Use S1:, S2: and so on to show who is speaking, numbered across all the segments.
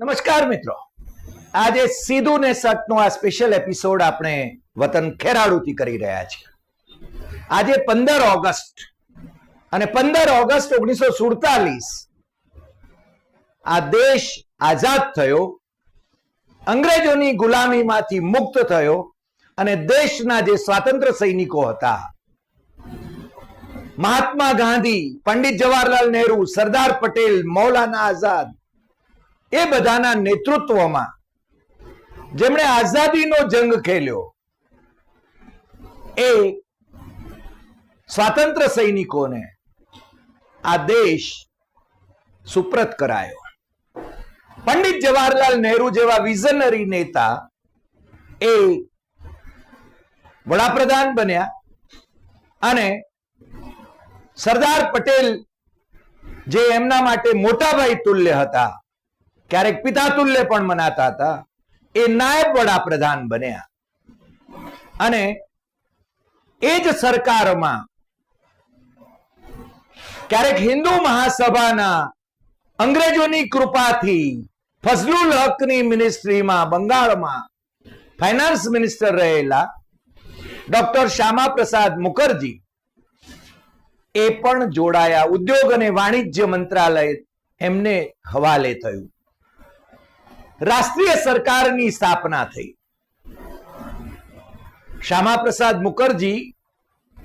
S1: નમસ્કાર મિત્રો. આજે સીધું ને સટનો આ સ્પેશિયલ એપિસોડ આપણે વતન ખેરાળુથી કરી રહ્યા છીએ. આજે પંદર ઓગસ્ટ અને પંદર ઓગસ્ટ ઓગણીસો સુડતાલીસ આ દેશ આઝાદ થયો, અંગ્રેજોની ગુલામીમાંથી મુક્ત થયો અને દેશના જે સ્વાતંત્ર્ય સૈનિકો હતા, મહાત્મા ગાંધી, પંડિત જવાહરલાલ નહેરુ, સરદાર પટેલ, મૌલાના આઝાદ એ બધાના નેતૃત્વમાં જેમણે આઝાદીનો જંગ ખેલ્યો, એ સ્વાતંત્ર્ય સૈનિકોને આ દેશ સુપ્રત કરાયો. પંડિત જવાહરલાલ નહેરુ જેવા વિઝનરી નેતા એ વડાપ્રધાન બન્યા અને સરદાર પટેલ જે એમના માટે મોટાભાઈ તુલ્ય હતા ક્યારેક પિતા તુલ્ય પણ મનાતા હતા. એ નાયબ વડાપ્રધાન બન્યા. અને એ જ સરકારમાં ક્યારેક હિન્દુ મહાસભાના અંગ્રેજોની કૃપાથી ફઝલુલ હકની મિનિસ્ટ્રીમાં બંગાળમાં ફાઇનાન્સ મિનિસ્ટર રહેલા ડોક્ટર શ્યામા પ્રસાદ મુખર્જી એ પણ જોડાયા. ઉદ્યોગ અને વાણિજ્ય મંત્રાલય એમને હવાલે થયું. રાષ્ટ્રીય સરકારની સ્થાપના થઈ. શ્યામા પ્રસાદ મુખર્જી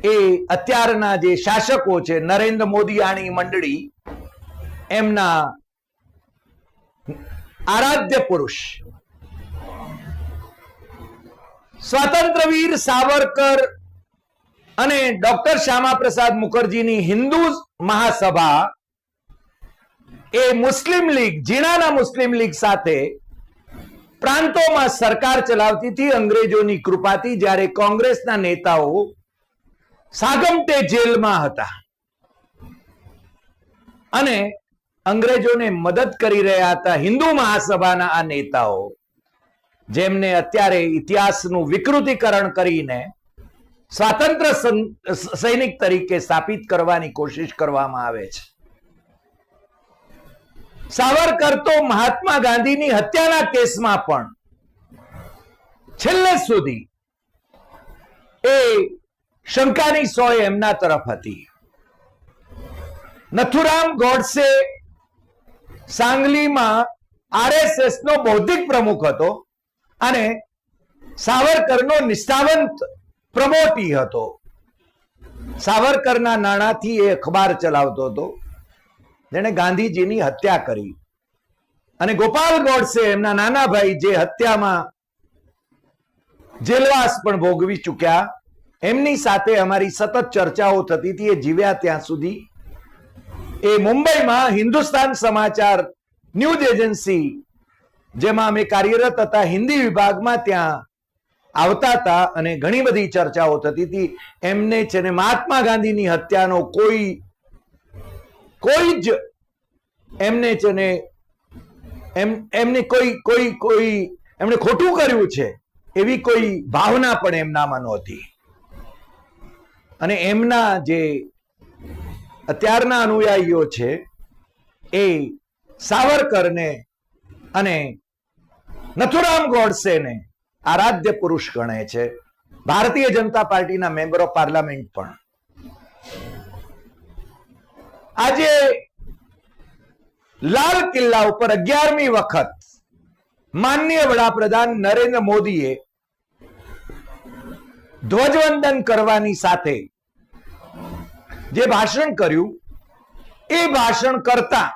S1: એ અત્યારના જે શાસકો છે, નરેન્દ્ર મોદી આની મંડળી, એમના આરાધ્ય પુરુષ. સ્વાતંત્રવીર સાવરકર અને ડોક્ટર શ્યામાપ્રસાદ મુખર્જીની હિન્દુ મહાસભા એ મુસ્લિમ લીગ, જીણાના મુસ્લિમ લીગ સાથે પ્રાંતોમાં સરકાર ચલાવતી હતી અંગ્રેજોની કૃપાથી જ્યારે કોંગ્રેસના નેતાઓ સાગમટે જેલમાં હતા. અને અંગ્રેજોને મદદ કરી રહ્યા હતા હિન્દુ મહાસભાના આ નેતાઓ, જેમને અત્યારે ઇતિહાસનું વિકૃતિકરણ કરીને સ્વાતંત્ર્ય સન- સૈનિક તરીકે સ્થાપિત કરવાની કોશિશ કરવામાં આવે છે. સાવરકર તો મહાત્મા ગાંધીની હત્યાના કેસમાં પણ છેલ્લે સુધી એ શંકાની સોય એમના તરફ હતી. નથુરામ ગોડસે સાંગલીમાં આરએસએસ નો બૌદ્ધિક પ્રમુખ હતો અને સાવરકરનો નિષ્ઠાવંત પ્રમોટી હતો. સાવરકરના નાણાંથી એ અખબાર ચલાવતો હતો. જેણે ગાંધીજીની હત્યા કરી. અને ગોપાલ ગોડસે એમના નાના ભાઈ જે હત્યામાં જેલવાસ પણ ભોગવી ચૂક્યા. એમની સાથે અમારી સતત ચર્ચાઓ થતી હતી, એ જીવ્યા ત્યાં સુધી. એ મુંબઈમાં હિન્દુસ્તાન સમાચાર ન્યૂઝ એજન્સી, જેમાં અમે કાર્યરત હતા, હિન્દી વિભાગમાં ત્યાં આવતા હતા અને ઘણી બધી ચર્ચાઓ થતી હતી. એમને છે ને મહાત્મા ગાંધીની હત્યાનો કોઈ કોઈ જ એમને છે ને, એમ, એમને કોઈ કોઈ કોઈ, એમણે ખોટું કર્યું છે, એવી કોઈ ભાવના પણ એમનામાં નહોતી. અને એમના જે અત્યારના અનુયાયીઓ છે, એ સાવરકરને અને નથુરામ ગોડસેને આરાધ્ય પુરુષ ગણે છે. ભારતીય જનતા પાર્ટીના મેમ્બર ઓફ પાર્લામેન્ટ પણ. આજે લાલ કિલ્લા ઉપર અગિયારમી વખત માનનીય વડાપ્રધાન નરેન્દ્ર મોદીએ ધ્વજવંદન કરવાની સાથે જે ભાષણ કર્યું, એ ભાષણ કરતા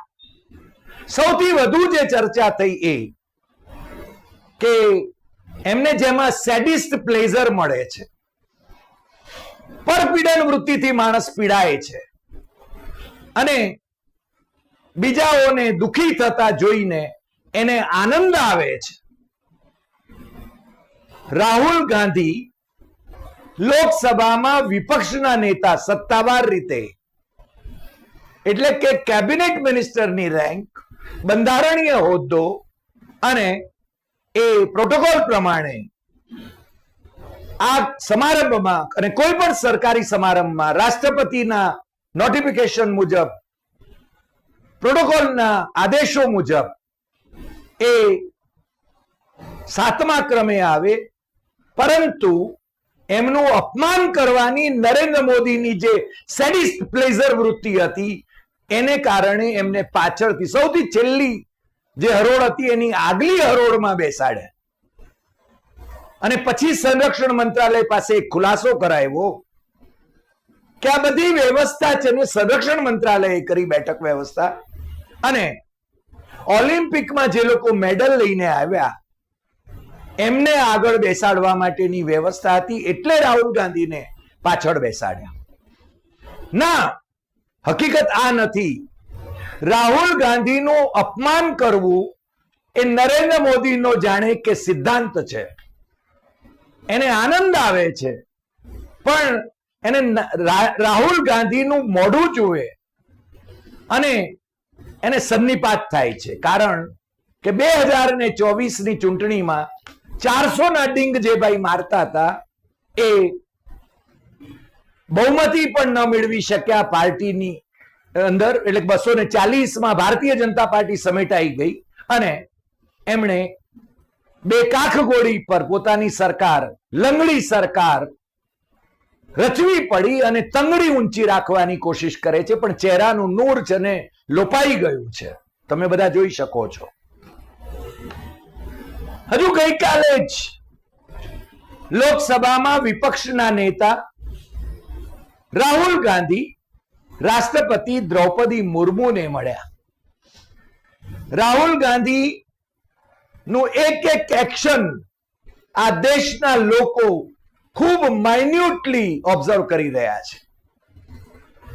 S1: સૌથી વધુ જે ચર્ચા થઈ એ કે એમને જેમાં સેડિસ્ટ પ્લેઝર મળે છે. પરપીડન વૃત્તિથી માણસ પીડાય છે. અને બીજાઓને દુખી થતા જોઈને એને આનંદ આવે છે. રાહુલ ગાંધી લોકસભામાં વિપક્ષના નેતા સત્તાવાર રીતે, એટલે કે કેબિનેટ મિનિસ્ટરની રેન્ક, બંધારણીય હોદ્દો અને એ પ્રોટોકોલ પ્રમાણે આ સમારંભમાં અને કોઈ પણ સરકારી સમારંભમાં રાષ્ટ્રપતિના નોટિફિકેશન મુજબ, પ્રોટોકોલના આદેશો મુજબ એ સાતમા ક્રમે આવે, પરંતુ એમનું અપમાન કરવાની નરેન્દ્ર મોદીની જે સેડિસ્ટ પ્લેઝર વૃત્તિ હતી, એને કારણે એમને પાછળથી સૌથી છેલ્લી જે હરોળ હતી એની આગલી હરોળમાં બેસાડ્યા. અને પછી સંરક્ષણ મંત્રાલય પાસે એક ખુલાસો કરાયો કે આ બધી વ્યવસ્થા છે ને સંરક્ષણ મંત્રાલયે કરી બેઠક વ્યવસ્થા. અને ઓલિમ્પિકમાં જે લોકો મેડલ લઈને આવ્યા, એમને આગળ બેસાડવા માટેની વ્યવસ્થા હતી એટલે રાહુલ ગાંધીને પાછળ બેસાડ્યા. ના, હકીકત આ નથી. રાહુલ ગાંધીનું અપમાન કરવું એ નરેન્દ્ર મોદીનો જાણે કે સિદ્ધાંત છે. એને આનંદ આવે છે. પણ એને રાહુલ ગાંધીનું મોઢું જુએ અને એને સન્નિપાત થાય છે. કારણ કે બે હજાર ને ચોવીસની ચૂંટણીમાં ચારસો ના ડિંગ જે ભાઈ મારતા હતા એ બહુમતી પણ ન મેળવી શક્યા પાર્ટીની અંદર. એટલે બસો ને ચાલીસમાં ભારતીય જનતા પાર્ટી સમેટાઈ ગઈ અને એમણે બે કાખ ગોળી પર પોતાની સરકાર, લંગડી સરકાર રચવી પડી અને તંગડી ઊંચી રાખવાની કોશિશ કરે છે, પણ ચહેરાનું નૂર છે ને લોપાઈ ગયું છે. તમે બધા જોઈ શકો છો. હજુ ગઈકાલે જ લોકસભામાં વિપક્ષના નેતા રાહુલ ગાંધી રાષ્ટ્રપતિ દ્રૌપદી મુર્મુને મળ્યા. રાહુલ ગાંધી નું એક એક એક્શન આ દેશના લોકો ખૂબ માઇન્યુટલી ઓબ્ઝર્વ કરી રહ્યા છે.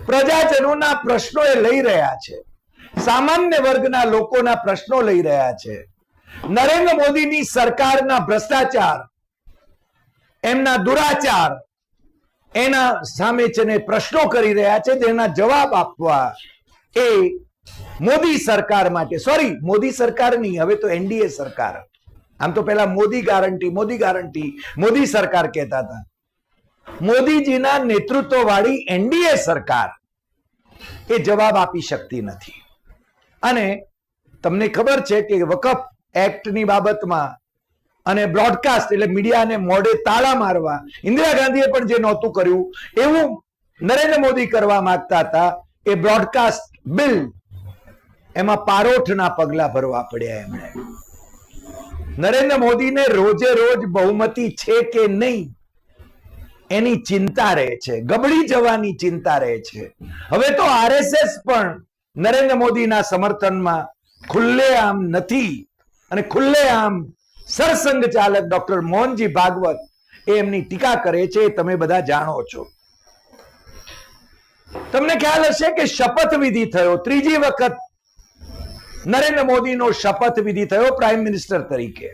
S1: પ્રજાજનોના પ્રશ્નો એ લઈ રહ્યા છે. સામાન્ય વર્ગના લોકોના પ્રશ્નો લઈ રહ્યા છે. નરેન્દ્ર મોદીની સરકારના ભ્રષ્ટાચાર, એમના દુરાચાર, એના સામે છે પ્રશ્નો કરી રહ્યા છે, તેના જવાબ આપવા એ મોદી સરકાર માટે સોરી મોદી સરકાર નહીં, હવે તો એનડીએ સરકાર. આમ તો પેલા મોદી ગારંટી મોદી ગારંટી મોદી સરકાર કહેતા હતા. મોદીજીના નેતૃત્વ વાળી એનડીએ સરકાર એ જવાબ આપી શકતી નથી. અને તમને ખબર છે કે વકફ એક્ટની બાબતમાં અને બ્રોડકાસ્ટ એટલે મીડિયાને મોઢે તાળા મારવા, ઇન્દિરા ગાંધીએ પણ જે નહોતું કર્યું, એવું નરેન્દ્ર મોદી કરવા માંગતા હતા, એ બ્રોડકાસ્ટ બિલ એમાં પારોઠના પગલા ભરવા પડ્યા એમણે. નરેન્દ્ર મોદીને રોજે રોજ બહુમતી છે કે નહીં? એની ચિંતા રહે છે, ગબડી જવાની ચિંતા રહે છે. હવે તો આરએસએસ પણ નરેન્દ્ર મોદીના સમર્થનમાં ખુલ્લેઆમ નથી અને ખુલ્લેઆમ સરસંઘ ચાલક ડોક્ટર મોહનજી ભાગવત એમની ટીકા કરે છે તમે બધા જાણો છો. તમને ખ્યાલ હશે કે શપથ વિધિ થયો, ત્રીજી વખત નરેન્દ્ર મોદીનો શપથ વિધિ થયો પ્રાઇમ મિનિસ્ટર તરીકે.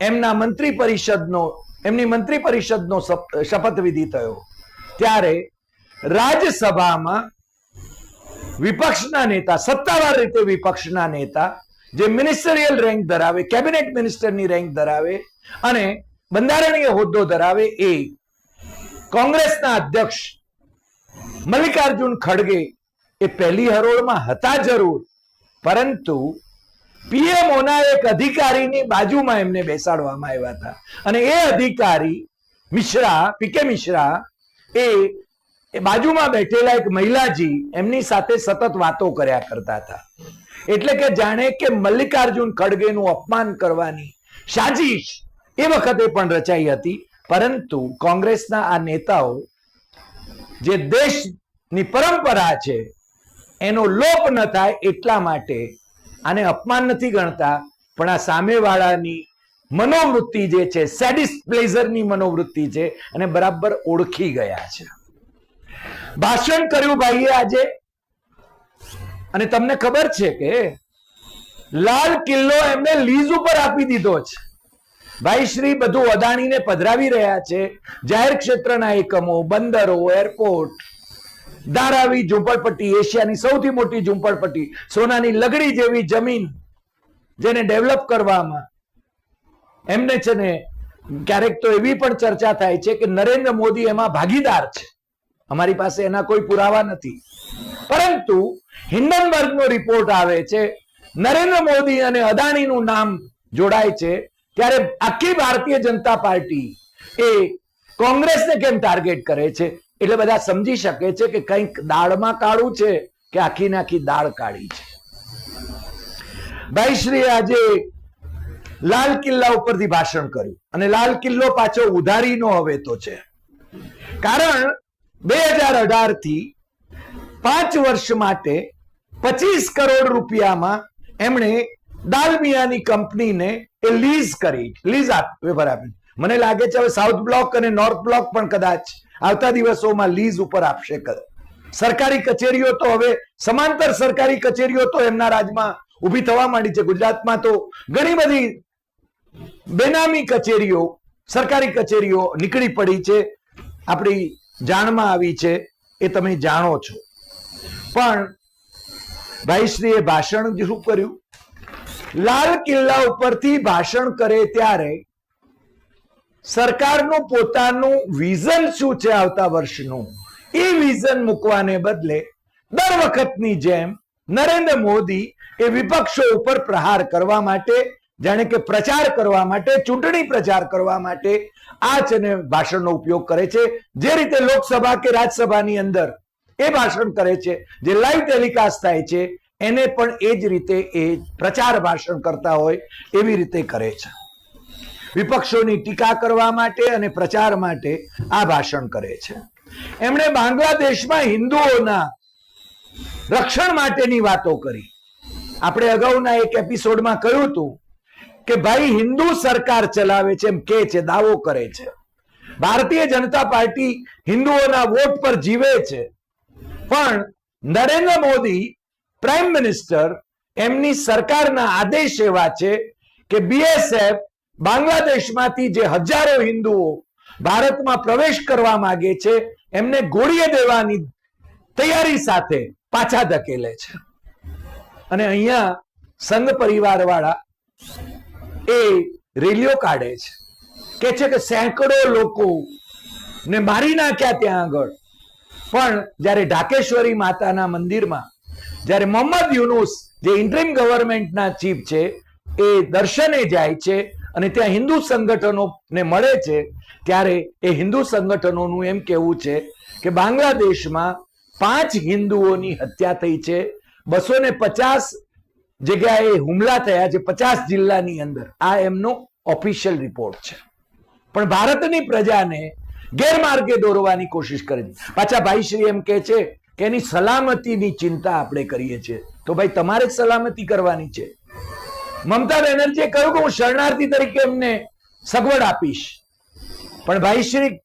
S1: એમના મંત્રી પરિષદનો એમની મંત્રી પરિષદનો શપ- શપથ વિધિ થયો. ત્યારે રાજ્યસભામાં વિપક્ષના નેતા, સત્તાવાર રીતે વિપક્ષના નેતા, જે મિનિસ્ટરિયલ રેન્ક ધરાવે કેબિનેટ મિનિસ્ટરની રેન્ક ધરાવે અને બંધારણીય હોદ્દો ધરાવે એ કોંગ્રેસના અધ્યક્ષ મલ્લિકાર્જુન ખડગે એ પહેલી હરોળમાં હતા જરૂર. પરંતુ પીએમઓના એક અધિકારીની બાજુમાં એમને બેસાડવામાં આવ્યા હતા. અને એ અધિકારી મિશ્રા પીકે મિશ્રા એ બાજુમાં બેઠેલા એક મહિલાજી એમની સાથે સતત વાતો કર્યા કરતા હતા. એટલે કે જાણે કે મલ્લિકાર્જુન ખડગેનું અપમાન કરવાની સાજિશ એ વખતે પણ રચાઈ હતી. પરંતુ કોંગ્રેસના આ નેતાઓ જે દેશની પરંપરા છે એનો લોપ ન થાય એટલા માટે આને અપમાન નથી ગણતા, પણ આ સામેવાળાની મનોવૃત્તિ જે છે સેડિસ પ્લેઝરની મનોવૃત્તિ છે અને બરાબર ઓળખી ગયા છે. ભાષણ કર્યું ભાઈએ આજે. અને તમને ખબર છે કે લાલ કિલ્લો એમને લીઝ ઉપર આપી દીધો છે. ભાઈ શ્રી બધું અદાણીને પધરાવી રહ્યા છે. જાહેર ક્ષેત્રના એકમો, બંદરો, એરપોર્ટ ધારાવી ઝૂંપડપટ્ટી, એશિયાની સૌથી મોટી ઝૂંપડપટ્ટી, સોનાની લગડી જેવી જમીન જેને ડેવલપ કરવામાં એમને છે ને ક્યારેક તો એવી પણ ચર્ચા થાય છે કે નરેન્દ્ર મોદી એમાં ભાગીદાર છે. અમારી પાસે એના કોઈ પુરાવા નથી. પરંતુ હિન્ડનબર્ગનો રિપોર્ટ આવે છે, નરેન્દ્ર મોદી અને અદાણીનું નામ જોડાય છે, ત્યારે આખી ભારતીય જનતા પાર્ટી એ કોંગ્રેસને કેમ ટાર્ગેટ કરે છે? એટલે બધા સમજી શકે છે કે કંઈક દાળમાં કાળું છે કે આખી નાખી દાળ કાળી છે. ભાઈ શ્રી આજે લાલ કિલ્લા ઉપરથી ભાષણ કર્યું અને લાલ કિલ્લો પાછો ઉધારીનો હવે તો છે. કારણ બે હજાર અઢારથી પાંચ વર્ષ માટે પચીસ કરોડ રૂપિયામાં એમણે દાલમિયાની કંપનીને એ લીઝ કરી, લીઝ વેપાર આપી. મને લાગે છે હવે સાઉથ બ્લોક અને નોર્થ બ્લોક પણ કદાચ આવતા દિવસોમાં લીઝ ઉપર આપશે. સરકારી કચેરીઓ તો હવે સમાંતર સરકારી કચેરીઓ તો એમના રાજમાં ઊભી થવા માંડી છે. ગુજરાતમાં તો ઘણી બધી બેનામી કચેરીઓ, સરકારી કચેરીઓ નીકળી પડી છે. આપણી જાણમાં આવી છે. એ તમે જાણો છો. પણ ભાઈશ્રીએ ભાષણ શું કર્યું? લાલ કિલ્લા ઉપરથી ભાષણ કરે ત્યારે સરકારનું પોતાનું વિઝન શું છે આવતા વર્ષનું? એ વિઝન મૂકવાને બદલે દર વખતની જેમ નરેન્દ્ર મોદી એ વિપક્ષો ઉપર પ્રહાર કરવા માટે, જાણે કે પ્રચાર કરવા માટે, ચૂંટણી પ્રચાર કરવા માટે આ છે ને ભાષણનો ઉપયોગ કરે છે. જે રીતે લોકસભા કે રાજ્યસભાની અંદર એ ભાષણ કરે છે, જે લાઈવ ટેલિકાસ્ટ થાય છે, એને પણ એ જ રીતે એ પ્રચાર ભાષણ કરતા હોય એવી રીતે કરે છે. વિપક્ષોની ટીકા કરવા માટે અને પ્રચાર માટે આ ભાષણ કરે છે. એમણે બાંગ્લાદેશમાં હિન્દુઓના રક્ષણ માટેની વાતો કરી. આપણે અગાઉના એક એપિસોડમાં કહ્યું હતું કે ભાઈ હિન્દુ સરકાર ચલાવે છે એમ કે છે, દાવો કરે છે. ભારતીય જનતા પાર્ટી હિન્દુઓના વોટ પર જીવે છે. પણ નરેન્દ્ર મોદી પ્રાઇમ મિનિસ્ટર એમની સરકારના આદેશ એવા છે કે બીએસએફ બાંગ્લાદેશમાંથી જે હજારો હિન્દુઓ ભારતમાં પ્રવેશ કરવા માંગે છે, એમને ગોળીએ દેવાની તૈયારી સાથે પાછા ધકેલે છે. અને અહીંયા સંઘ પરિવાર વાળા એ રેલીઓ કાઢે છે. કે છે કે સેંકડો લોકો ને મારી નાખ્યા ત્યાં આગળ. પણ જ્યારે ઢાકેશ્વરી માતાના મંદિરમાં, જ્યારે મોહમ્મદ યુનુસ, જે ઇન્ટ્રીમ ગવર્મેન્ટના ચીફ છે, એ દર્શને જાય છે અને ત્યાં હિન્દુ સંગઠનો ને મળે છે, ત્યારે એ હિન્દુ સંગઠનોનું એમ કેવું છે કે બાંગ્લાદેશમાં પાંચ હિન્દુઓની હત્યા થઈ છે, બસો ને પચાસ જગ્યાએ હુમલા થયા છે, પચાસ જિલ્લાની અંદર. આ એમનો ઓફિશિયલ રિપોર્ટ છે. પણ ભારતની પ્રજાને ગેરમાર્ગે દોરવાની કોશિશ કરે છે. પાછા ભાઈશ્રી એમ કે છે કે એની સલામતીની ચિંતા આપણે કરીએ છીએ. તો ભાઈ તમારે જ સલામતી કરવાની છે. મમતા બેનર્જીએ કહ્યું કે હું શરણાર્થી તરીકે એમને સગવડ આપીશ. પણ ભાઈ શ્રી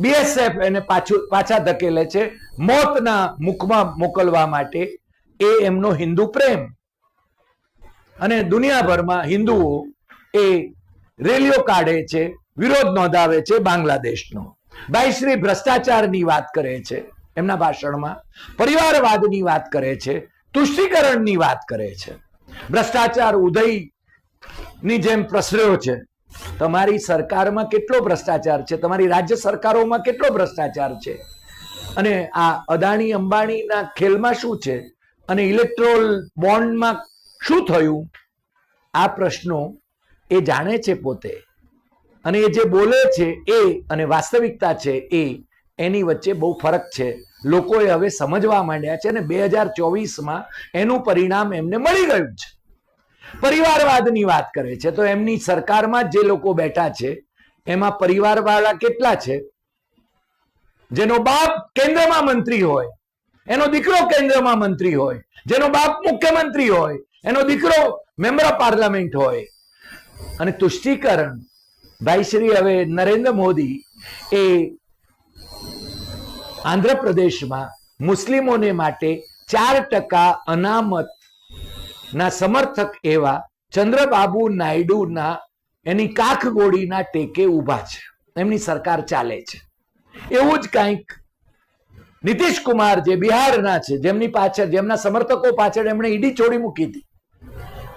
S1: બીએસએફ એને પાછું પાછા ધકેલે છે મોતના મુખમાં મોકલવા માટે. એ એમનો હિન્દુ પ્રેમ. અને દુનિયાભરમાં હિન્દુઓ એ રેલીઓ કાઢે છે, વિરોધ નોંધાવે છે બાંગ્લાદેશનો. ભાઈશ્રી ભ્રષ્ટાચારની વાત કરે છે એમના ભાષણમાં. પરિવારવાદની વાત કરે છે, તુષ્ટિકરણની વાત કરે છે. ભ્રષ્ટાચાર ઉદયની જેમ પ્રસર્યો છે. તમારી સરકારમાં કેટલો ભ્રષ્ટાચાર છે? તમારી રાજ્ય સરકારોમાં કેટલો ભ્રષ્ટાચાર છે? અને આ અદાણી અંબાણીના ખેલમાં શું છે? અને ઇલેક્ટ્રોલ બોન્ડમાં શું થયું? આ પ્રશ્નો એ જાણે છે પોતે. અને એ જે બોલે છે એ અને વાસ્તવિકતા છે એ એની વચ્ચે બહુ ફરક છે. લોકોએ હવે સમજવા માંડ્યા છે અને બે હજાર ચોવીસમાં એનું પરિણામ એમને મળી ગયું છે. પરિવારવાદની વાત કરે છે. તો એમની સરકારમાં જે લોકો બેઠા છે, એમાં પરિવારવાળા કેટલા છે? જેનો બાપ કેન્દ્રમાં મંત્રી હોય, એનો દીકરો કેન્દ્રમાં મંત્રી હોય, જેનો બાપ મુખ્યમંત્રી હોય, એનો દીકરો મેમ્બર ઓફ પાર્લામેન્ટ હોય. અને તુષ્ટિકરણ ભાઈશ્રી હવે નરેન્દ્ર મોદી એ આંધ્રપ્રદેશમાં મુસ્લિમોને માટે ચાર ટકા અનામત ના સમર્થક એવા ચંદ્રબાબુ નાયડુના એની કાખગોળીના ટેકે ઊભા છે. એમની સરકાર ચાલે છે. એવું જ કંઈક નીતિશ કુમાર જે બિહારના છે, જેમની પાછળ, જેમના સમર્થકો પાછળ એમણે ઈડી છોડી મૂકી હતી.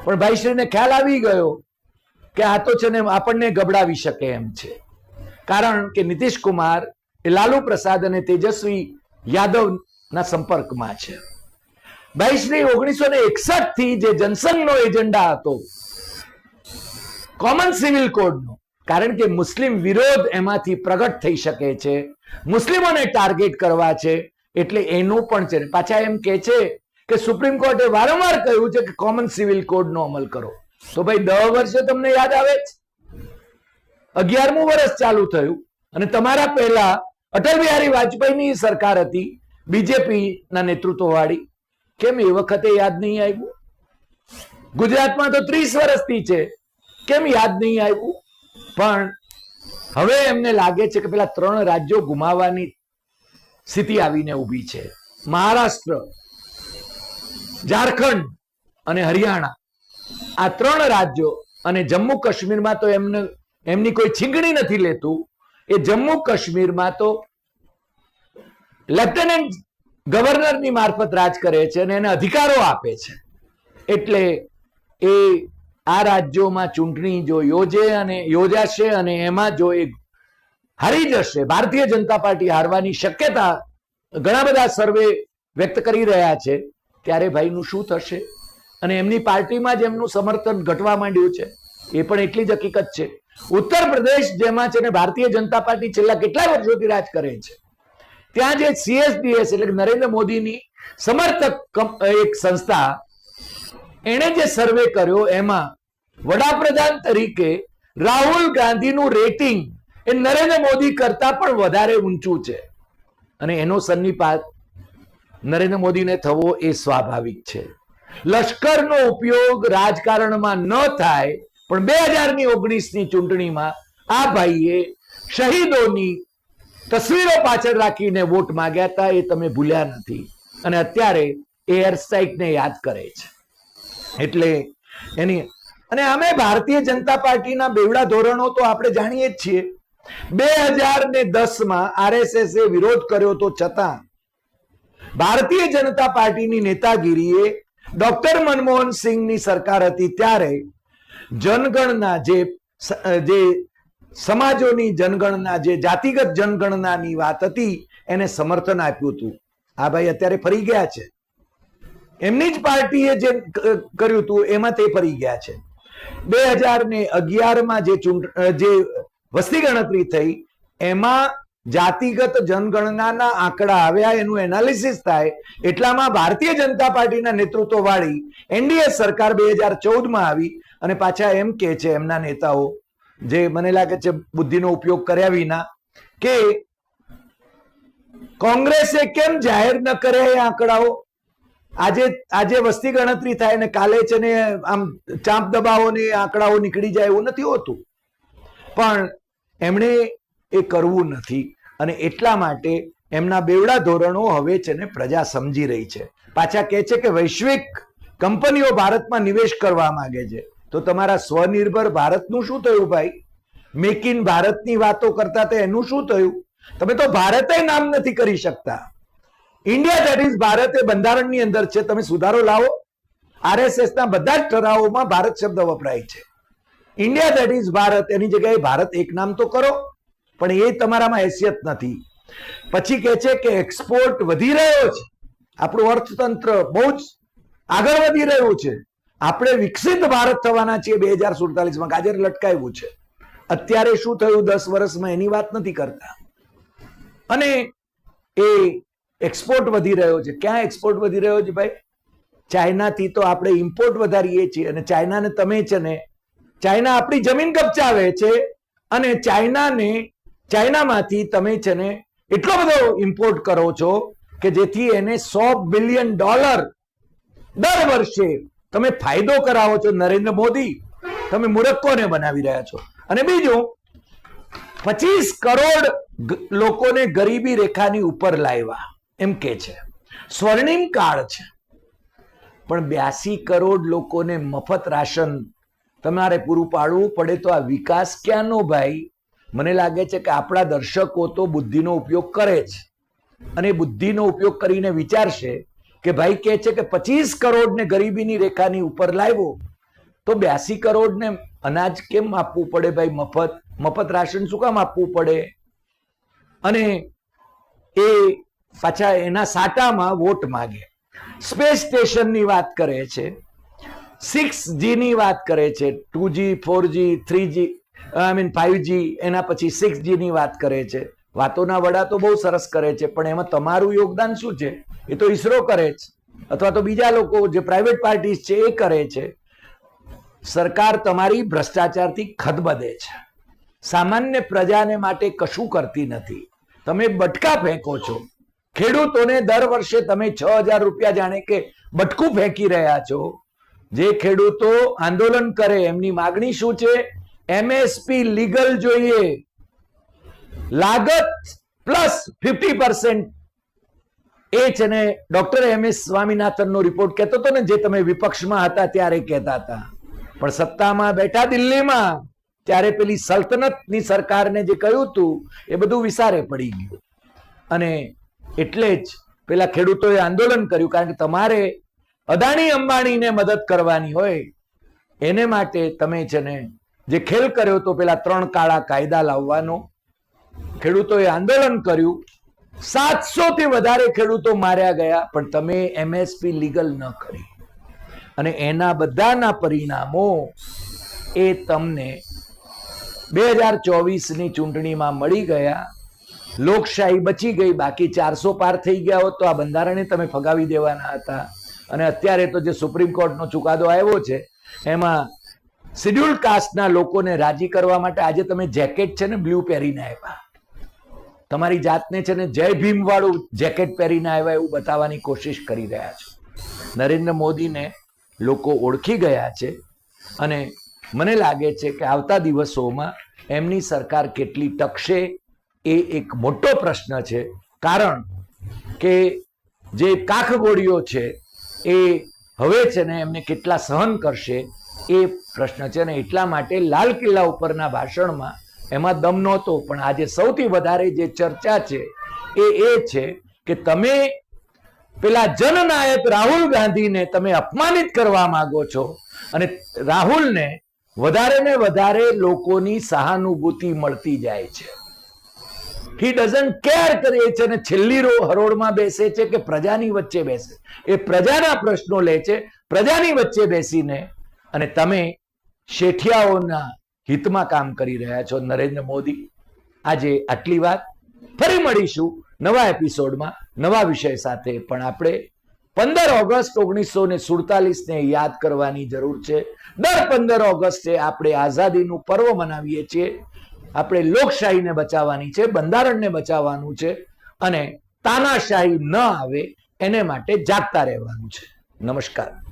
S1: પણ ભાઈશ્રીને ખ્યાલ આવી ગયો કે આ તો છે ને આપણને ગબડાવી શકે એમ છે. કારણ કે નીતિશ કુમાર એ લાલુ પ્રસાદ અને તેજસ્વી યાદવના સંપર્કમાં છે. બાવીસની ઓગણીસો ને એકસઠથી જે જનસંઘનો એજન્ડા હતો કોમન સિવિલ કોડનો કારણ કે મુસ્લિમ વિરોધ એમાંથી પ્રગટ થઈ શકે છે, મુસ્લિમોને ટાર્ગેટ કરવા છે, એટલે એનું પણ છે. પાછા એમ કે છે કે સુપ્રીમ કોર્ટે વારંવાર કહ્યું છે કે કોમન સિવિલ કોડનો અમલ કરો. તો ભાઈ દહ વર્ષે તમને યાદ આવે છે અગિયારમું વર્ષ ચાલુ થયું અને તમારા પહેલા અટલ બિહારી વાજપેયીની સરકાર હતી બીજેપી ના નેતૃત્વ વાળી કેમ એ વખતે યાદ નહીં આવ્યું? ગુજરાતમાં તો ત્રીસ વર્ષથી છે. કેમ યાદ નહીં આવ્યું? પણ હવે એમને લાગે છે કે પેલા ત્રણ રાજ્યો ગુમાવવાની સ્થિતિ આવીને ઊભી છે. મહારાષ્ટ્ર, ઝારખંડ અને હરિયાણા. આ ત્રણ રાજ્યો અને જમ્મુ કાશ્મીરમાં તો એમને, એમની કોઈ છીંગણી નથી લેતું. એ જમ્મુ કાશ્મીરમાં તો લેફ્ટનન્ટ ગવર્નરની મારફત રાજ કરે છે અને એને અધિકારો આપે છે. એટલે એ આ રાજ્યોમાં ચૂંટણી જો યોજે અને યોજાશે અને એમાં જો એ હારી જશે, ભારતીય જનતા પાર્ટી હારવાની શક્યતા ઘણા બધા સર્વે વ્યક્ત કરી રહ્યા છે, ત્યારે ભાઈનું શું થશે? અને એમની પાર્ટીમાં જ એમનું સમર્થન ઘટવા માંડ્યું છે, એ પણ એટલી જ હકીકત છે. ઉત્તર પ્રદેશ, જેમાં છે ભારતીય જનતા પાર્ટી છેલ્લા કેટલા વર્ષોથી રાજ કરે છે. ત્યાં જે સીએસડીએસ એટલે નરેન્દ્ર મોદીની સમર્થક એક સંસ્થા, એણે જે સર્વે કર્યો, એમાં વડાપ્રધાન તરીકે રાહુલ ગાંધીનું રેટિંગ એ નરેન્દ્ર મોદી કરતા પણ વધારે ઊંચું છે. અને એનો સન્નિપાત નરેન્દ્ર મોદીને થવો એ સ્વાભાવિક છે. લશ્કરનો ઉપયોગ રાજકારણમાં ન થાય પણ બે હજારની ઓગણીસની ચૂંટણીમાં આ ભાઈએ શહીદોની તસવીરો પાછળ રાખીને વોટ માંગ્યા હતા, એ તમે ભૂલ્યા નથી. અને અત્યારે એર સ્ટ્રાઇકને યાદ કરે છે. એટલે એની અને અમે ભારતીય જનતા પાર્ટીના બેવડા ધોરણો તો આપણે જાણીએ જ છીએ. બે હજાર ને દસમાં આરએસએસ એ વિરોધ કર્યો તો છતાં ભારતીય જનતા પાર્ટીની નેતાગીરીએ ડોક્ટર મનમોહન સિંહની સરકાર હતી ત્યારે જનગણના જે જે સમાજોની જનગણના, જે જાતિગત જનગણનાની વાત હતી, એને સમર્થન આપ્યું હતું. આ ભાઈ અત્યારે ફરી ગયા છે. એમની જ પાર્ટીએ જે કર્યું હતું, એમાં તે ફરી ગયા છે. બે હજાર ને અગિયારમાં જે ચૂંટ જે વસ્તી ગણતરી થઈ, એમાં જાતિગત જનગણનાના આંકડા આવ્યા, એનું એનાલિસિસ થાય, એટલામાં ભારતીય જનતા પાર્ટીના નેતૃત્વ વાળી એનડીએ સરકાર બે હજાર ચૌદમાં આવી અને પાછા એમ કે છે એમના નેતાઓ, જે મને લાગે છે બુદ્ધિનો ઉપયોગ કર્યા વિના, કે કોંગ્રેસે કેમ જાહેર ન કર્યા એ આંકડાઓ? આજે આજે વસ્તી ગણતરી થાય ને કાલે છે ને આમ ચાંપ દબાવો ને આંકડાઓ નીકળી જાય એવું નથી હોતું. પણ એમણે એ કરવું નથી અને એટલા માટે એમના બેવડા ધોરણો હવે છે ને પ્રજા સમજી રહી છે. પાછા કહે છે કે વૈશ્વિક કંપનીઓ ભારતમાં નિવેશ કરવા માંગે છે. તો તમારા સ્વનિર્ભર ભારતનું શું થયું ભાઈ? મેક ઇન ભારતની વાતો કરતા તો એનું શું થયું? તમે તો ભારતે નામ નથી કરી શકતા. ઇન્ડિયા દેટ ઇઝ ભારત એ બંધારણની અંદર છે, તમે સુધારો લાવો. આરએસએસ ના બધા જ ઠરાવોમાં ભારત શબ્દ વપરાય છે. ઇન્ડિયા દેટ ઇઝ ભારત, એની જગ્યાએ ભારત એક નામ તો કરો, પણ એ તમારામાં હેસિયત નથી. પછી કે છે કે એક્સપોર્ટ વધી રહ્યો છે. આપણું અર્થતંત્ર બહુ જ આગળ વધી રહ્યું છે. આપણે વિકસિત ભારત થવાના છીએ બે હજાર સુડતાલીસમાં ગાજર લટકાવ્યું છે. અત્યારે શું થયું? દસ વર્ષમાં એની વાત નથી કરતા. અને એ એક્સપોર્ટ વધી રહ્યો છે. ક્યાં એક્સપોર્ટ વધી રહ્યો છે ભાઈ? ચાઇનાથી તો આપણે ઇમ્પોર્ટ વધારીએ છીએ અને ચાઇનાને તમે છે ને, ચાઇના આપણી જમીન કપચાવે છે અને ચાઇનાને, ચાઇનામાંથી તમે છે ને એટલો બધો ઇમ્પોર્ટ કરો છો કે જેથી એને સો બિલિયન ડોલર દર વર્ષે તમે ફાયદો કરાવો છો નરેન્દ્ર મોદી, તમે મુરક્કોને બનાવી રહ્યા છો. અને બીજું, પચીસ કરોડ લોકોને ગરીબી રેખાની ઉપર લાવ્યા. એમ કે છે. સ્વર્ણિમ કાળ છે. પણ બ્યાસી કરોડ લોકોને મફત રાશન તમારે પૂરું પાડવું પડે તો આ વિકાસ ક્યાંનો ભાઈ? મને લાગે છે કે આપણા દર્શકો તો બુદ્ધિનો ઉપયોગ કરે છે અને બુદ્ધિનો ઉપયોગ કરીને વિચારશે કે ભાઈ કહે છે કે પચીસ કરોડને ગરીબીની રેખાની ઉપર લાવ્યો, તો બ્યાસી કરોડને અનાજ કેમ આપવું પડે ભાઈ? મફત મફત રાશન શું કામ આપવું પડે? અને એ પાછા એના સાટામાં વોટ માગે. સ્પેસ સ્ટેશનની વાત કરે છે. સિક્સની વાત કરે છે. Two G, four G, three G I mean five G, એના પછી સિક્સની વાત કરે છે. વાતોના વડા તો બહુ સરસ કરે છે, પણ એમાં તમારું યોગદાન શું છે? એ તો ઈસરો કરે છે અથવા તો બીજા લોકો જે પ્રાઇવેટ પાર્ટીઝ છે એ કરે છે. સરકાર તમારી ભ્રષ્ટાચારથી ખદબદે છે. સામાન્ય પ્રજાને માટે કશું કરતી નથી. તમે બટકા ફેંકો છો. ખેડૂતોને દર વર્ષે તમે છ હજાર રૂપિયા જાણે કે બટકું ફેંકી રહ્યા છો. જે ખેડૂતો આંદોલન કરે એમની માગણી શું છે? એમએસપી લીગલ જોઈએ. લાગત પ્લસ ફિફ્ટી પર્સન્ટ એ છે ને ડોક્ટર એમ એસ સ્વામિનાથનનો રિપોર્ટ કહેતો હતો ને, જે તમે વિપક્ષમાં હતા ત્યારે કહેતા હતા. પણ સત્તામાં બેઠા દિલ્હીમાં, ત્યારે પેલી સલ્તનતની સરકારને જે કહ્યું હતું, એ બધું વિસારે પડી ગયું. અને એટલે જ પેલા ખેડૂતોએ આંદોલન કર્યું, કારણ કે તમારે અદાણી અંબાણીને મદદ કરવાની હોય, એને માટે તમે છે ને, જે ખેલ કર્યો તો પેલા ત્રણ કાળા કાયદા લાવવાનો, ખેડૂતોએ આંદોલન કર્યું સાતસો થી વધારે ખેડૂતો માર્યા ગયા, પણ તમે એમએસપી લીગલ ન કરી. અને એના બધાના પરિણામો એ તમને બે હજાર ચોવીસની ચૂંટણીમાં મળી ગયા. લોકશાહી બચી ગઈ, બાકી ચારસો પાર થઈ ગયા હોત તો આ બંધારણે તમે ફગાવી દેવાના હતા. અને અત્યારે તો જે સુપ્રીમ કોર્ટનો ચુકાદો આવ્યો છે, એમાં શિડ્યુલ કાસ્ટના લોકોને રાજી કરવા માટે આજે તમે જેકેટ છે ને બ્લુ પહેરીને આવ્યા. તમારી જાતને છે ને જય ભીમ વાળું જેકેટ પહેરીને આવ્યા એવું બતાવવાની કોશિશ કરી રહ્યા છે. નરેન્દ્ર મોદીને લોકો ઓળખી ગયા છે અને મને લાગે છે કે આવતા દિવસોમાં એમની સરકાર કેટલી ટકશે એ એક મોટો પ્રશ્ન છે. કારણ કે જે કાખગોળીઓ છે એ હવે છે ને એમને કેટલા સહન કરશે એ પ્રશ્ન છે ને એટલા માટે લાલ કિલ્લા ઉપરના ભાષણમાં એમાં દમ નહોતો, પણ આજે સૌથી વધારે જે ચર્ચા છે એ એ છે કે તમે પેલા જનનાયક રાહુલ ગાંધીને તમે અપમાનિત કરવા માંગો છો અને રાહુલને વધારે ને વધારે લોકોની સહાનુભૂતિ મળતી જાય છે. હી ડઝન્ટ કેર કરે છે અને છેલ્લી રો હરોળમાં બેસે છે કે પ્રજાની વચ્ચે બેસે. એ પ્રજાના પ્રશ્નો લે છે, પ્રજાની વચ્ચે બેસીને. અને તમે શેઠિયાઓના હિતમાં કામ કરી રહ્યા છો નરેન્દ્ર મોદી. આજે આટલી વાત. ફરી મળીશું નવા એપિસોડમાં. નવા વિષય સાથે પણ આપણે પંદર ઓગસ્ટ ઓગણીસો ને સુડતાલીસ ને યાદ કરવાની જરૂર છે. દર પંદર ઓગસ્ટે આપણે આઝાદીનું પર્વ મનાવીએ છીએ. આપણે લોકશાહીને બચાવવાની છે, બંધારણને બચાવવાનું છે અને તાનાશાહી ન આવે એને માટે જાગતા રહેવાનું છે. નમસ્કાર.